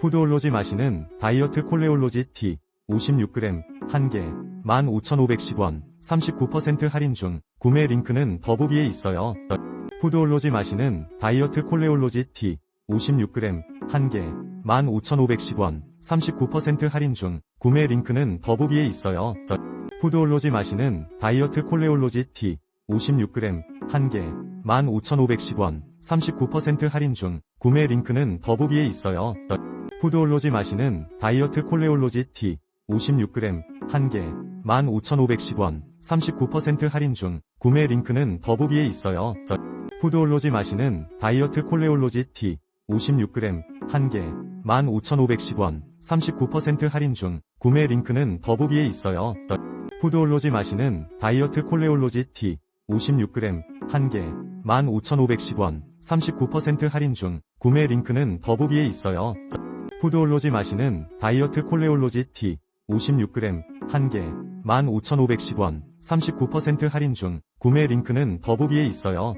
푸드올로지 마시는 다이어트 콜레올로지 T 56g 1개 15,510원 39% 할인 중 구매 링크는 더보기에 있어요. 푸드올로지 마시는 다이어트 콜레올로지 T 56g 1개 15,510원 39% 할인 중 구매 링크는 더보기에 있어요. 푸드올로지 마시는 다이어트 콜레올로지 T 56g 1개 15,510원 39% 할인 중 구매 링크는 더보기에 있어요. 푸드올로지 마시는 다이어트 콜레올로지 T 56g 1개 15,510원 39% 할인 중 구매 링크는 더보기에 있어요. 푸드올로지 마시는 다이어트 콜레올로지 T 56g 1개 15,510원 39% 할인 중 구매 링크는 더보기에 있어요. 푸드올로지 마시는 다이어트 콜레올로지 T 56g 1개 15,510원 39% 할인 중 구매 링크는 더보기에 있어요. 푸드올로지 마시는 다이어트 콜레올로지 T 56g 1개 15,510원 39% 할인 중 구매 링크는 더보기에 있어요.